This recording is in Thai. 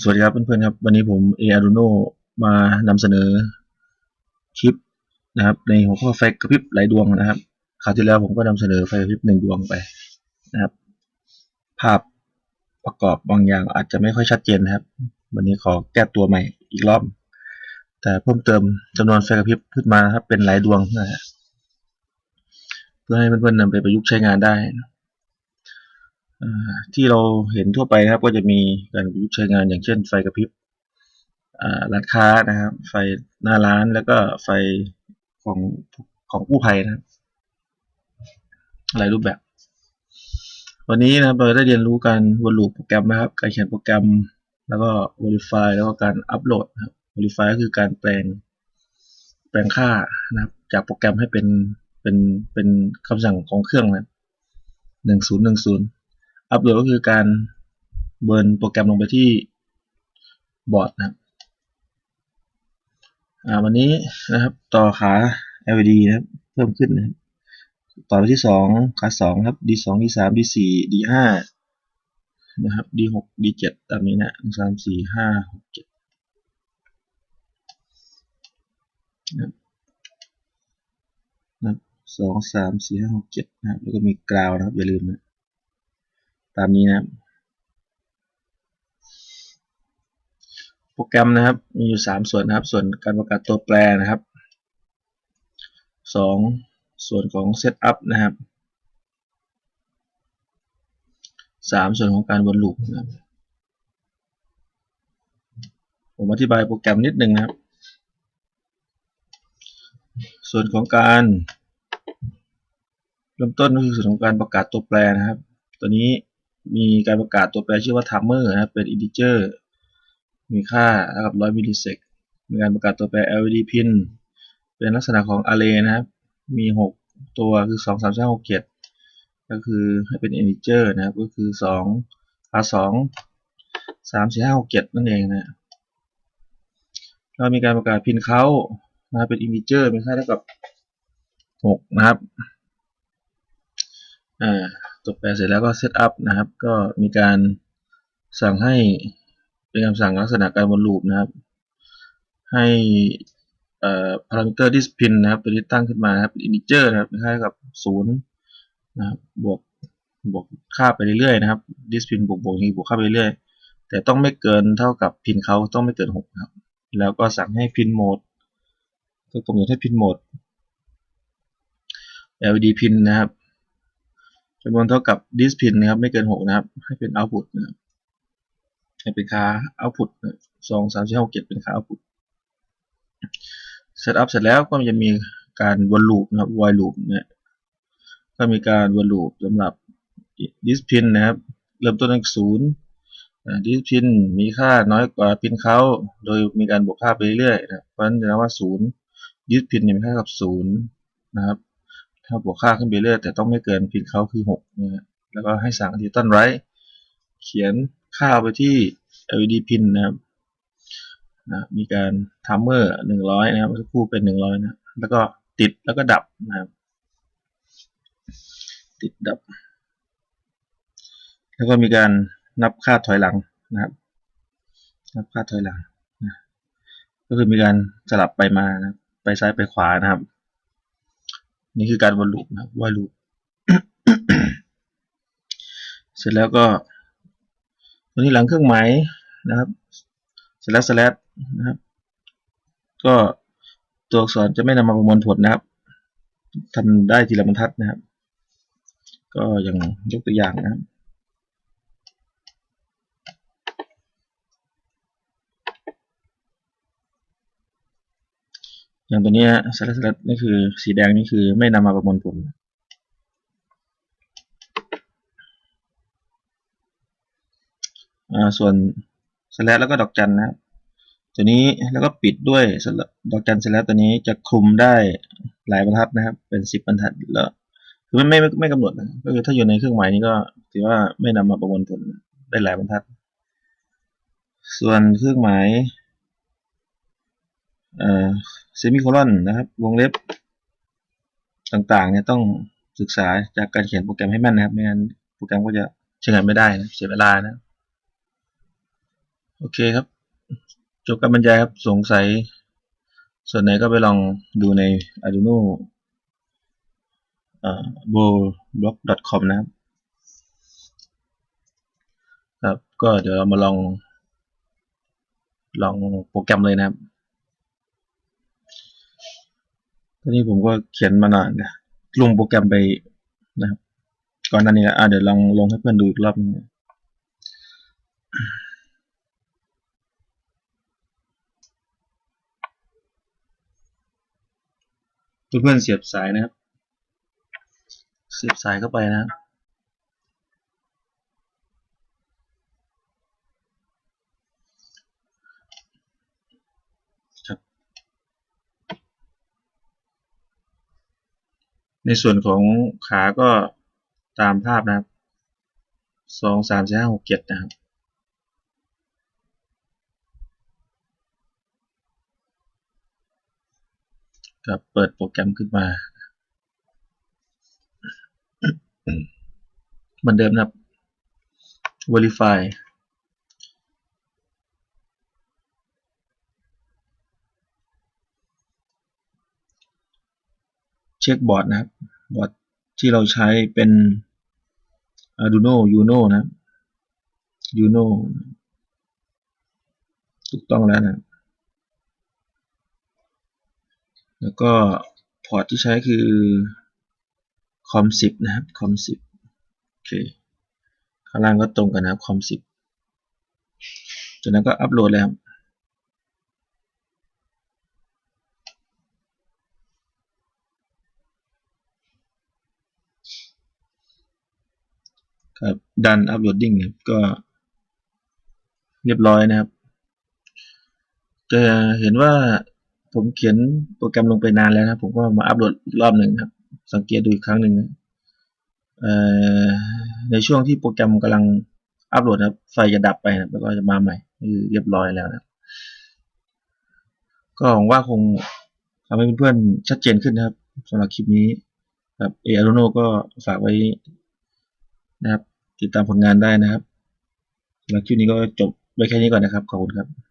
สวัสดีครับเพื่อนๆครับ วันนี้ผมเออารุโนมานำเสนอคลิปนะครับ ในหัวข้อไฟกระพริบหลายดวงนะครับคราวที่แล้วผมก็นำเสนอไฟกระพริบหนึ่งดวงไปนะครับ ภาพประกอบบางอย่างอาจจะไม่ค่อยชัดเจนนะครับ วันนี้ขอแก้ตัวใหม่อีกรอบ แต่เพิ่มเติมจำนวนไฟกระพริบขึ้นมานะครับเป็นหลายดวงนะฮะเพื่อให้เพื่อนๆนำไปประยุกต์ใช้งานได้อ่า ที่เราเห็นทั่วไปนะครับ ก็จะมีการประยุกต์ใช้งานอย่างเช่นไฟกระพริบร้านค้านะครับ ไฟหน้าร้านแล้วก็ไฟของของกู้ภัยนะครับหลายรูปแบบ วันนี้นะครับเราได้เรียนรู้การวนลูปโปรแกรมนะครับ การเขียนโปรแกรมแล้วก็ verify แล้วก็การอัปโหลดครับ verify ก็คือการแปลงแปลงค่านะครับ จากโปรแกรมให้เป็นเป็นเป็นคำสั่งของเครื่องนะหนึ่งศูนย์หนึ่งศูนย์ อัปโหลดก็คือการเบิร์นโปรแกรมลงไปที่บอร์ดนะครับวันนี้นะครับต่อขา LED นะครับ เพิ่มขึ้นนะครับต่อไปที่สองขาสองครับ D สอง D สาม D สี่ D ห้านะครับ D หก D เจ็ดตามนี้นะหนึ่งสามสี่ห้าหกเจ็ดนะครับนะครับสองสามสี่ห้าหกเจ็ดนะครับ แล้วก็มีกราวนะครับ อย่าลืมนะ ตามนี้นะครับโปรแกรมนะครับ มีอยู่สามส่วนนะครับ ส่วนการประกาศตัวแปรนะครับสองส่วนของ Setup นะครับสามส่วนของการวนลูปนะครับ ผมอธิบายโปรแกรมนิดนึงนะครับ ส่วนของการเริ่มต้นก็คือส่วนของการประกาศตัวแปรนะครับ ตัวนี้ มีการประกาศตัวแปรชื่อว่า timer นะครับเป็น integer มีค่าเท่ากับ100มิลลิเซกมีการประกาศตัวแปร LED pin เป็นลักษณะของ array นะครับ มี 6 ตัวคือ 2 3 4 6 7 ก็คือให้เป็น integer นะครับ ก็คือ 2 r 2 3 4 5 6 7 นั่นเองนะเรามีการประกาศ pin count นะครับเป็น integer มีค่าเท่ากับ 6 นะครับ อ่าตัวแปเสร็จแล้วก็ set up นะครับ ก็มีการสั่งให้เป็นคำสั่งลักษณะการวนลูปนะครับ ให้เอ่อ parameter this pin นะครับตัวนี้ตั้งขึ้นมาครับเป็น integer นะครับค่ากับ0นะครับบวกบวกค่าไปเรื่อยๆนะครับ this pin บวกบวกนี้บวกค่าไปเรื่อยๆแต่ต้องไม่เกินเท่ากับ pin เขาต้องไม่เกิน6ครับ แล้วก็สั่งให้ pin mode ก็กำหนดให้ pin mode LED pin นะครับ จำนวนเท่ากับ this pin นะครับ ไม่เกิน 6 นะครับ ให้เป็น output นะครับให้เป็นค่า output สองสามสี่หกเจ็ดเป็นค่า output setup เสร็จแล้วก็จะมีการวนลูปนะครับ while loop เนี่ยก็มีการวนลูปสำหรับ this pin นะครับ เริ่มต้นที่ศูนย์ this pin มีค่าน้อยกว่า pin เขาโดยมีการบวกค่าไปเรื่อยๆนะเพราะฉะนั้นจะนับว่าศูนย์ this pin เนี่ยมีค่ากับศูนย์นะครับ ถ้าบวกค่าขึ้นไปเรื่อยแต่ต้องไม่เกิน pin เขาคือ6นะฮะแล้วก็ให้สั่ง digital write เขียนค่าไปที่ LED pin นะครับนะมีการ timer 100 นะครับสักครู่เป็น 100 นะ แล้วก็ติดแล้วก็ดับนะครับ ติดดับ แล้วก็มีการนับค่าถอยหลังนะครับ นับค่าถอยหลังนะก็คือมีการสลับไปมานะไปซ้ายไปขวานะครับ นี่คือการวนลูปนะครับวนลูปเสร็จแล้วก็ตัวนี้หลังเครื่องหมายนะครับสแลชสแลชนะครับ ก็ตัวอักษรจะไม่นำมาประมวลผลนะครับทำได้ทีละบรรทัดนะครับ ก็อย่างยกตัวอย่างนะครับ อย่างตัวนี้สแลชสแลชนี่คือสีแดงนี่คือไม่นำมาประมวลผลส่วนสแลชแล้วก็ดอกจันนะตัวนี้แล้วก็ปิดด้วยดอกจันสล้วตัวนี้จะคลุมได้หลายบรรทัดนะครับ เป็นสิบบรรทัดแล้วคือไม่ไม่ไม่ไม่กำหนดนะก็คือถ้าอยู่ในเครื่องหมายนี้ก็ถือว่าไม่นำมาประมวลผลได้หลายบรรทัด ส่วนเครื่องหมาย เอ่อเซมิโคลอนนะครับวงเล็บต่างๆเนี่ยต้องศึกษาจากการเขียนโปรแกรมให้แม่นนะครับไม่งั้นโปรแกรมก็จะใช้งานไม่ได้นะเสียเวลานะโอเคครับจบการบรรยายครับสงสัย ส่วนไหนก็ไปลองดูใน arduino เอ่อ blog.com นะครับครับ ก็เดี๋ยวเรามาลอง ลองโปรแกรมเลยนะครับ ทีนี้ผมก็เขียนมานานนะลงโปรแกรมไปนะครับ ก่อนหน้านี้นะอะเดี๋ยวลองลงให้เพื่อนดูอีกรอบนึงเพื่อนๆเสียบสายนะครับ เสียบสายเข้าไปนะครับ ในส่วนของขาก็ตามภาพนะครับสองสามสี่ห้าหกเจ็ดนะครับครับเปิดโปรแกรมขึ้นมาเหมือนเดิมนะครับ verify ช็คบอร์ดนะครับบอร์ดที่เราใช้เป็น Arduino Uno นะครับ Uno ถูกต้องแล้วนะ แล้วก็พอร์ตที่ใช้คือ com 10 นะครับ com 10 โอเค ข้างล่างก็ตรงกันนะครับ com 10จากนั้นก็อัปโหลดเลย ครับดันอัปโหลดดิ้งเนี่ยก็เรียบร้อยนะครับ จะเห็นว่าผมเขียนโปรแกรมลงไปนานแล้วนะครับผมก็มาอัปโหลดอีกรอบหนึ่งครับ สังเกตดูอีกครั้งหนึ่งนะในช่วงที่โปรแกรมกำลังอัปโหลดนะครับ ไฟจะดับไปนะแล้วก็จะมาใหม่นี่คือเรียบร้อยแล้วนะก็หวังว่าคงทำให้เพื่อนๆชัดเจนขึ้นนะครับสำหรับคลิปนี้ครับเออาร์โนก็ฝากไว้ นะครับ ติดตามผลงานได้นะครับสำหรับคลิปนี้ก็จบไว้แค่นี้ก่อนนะครับ ขอบคุณครับ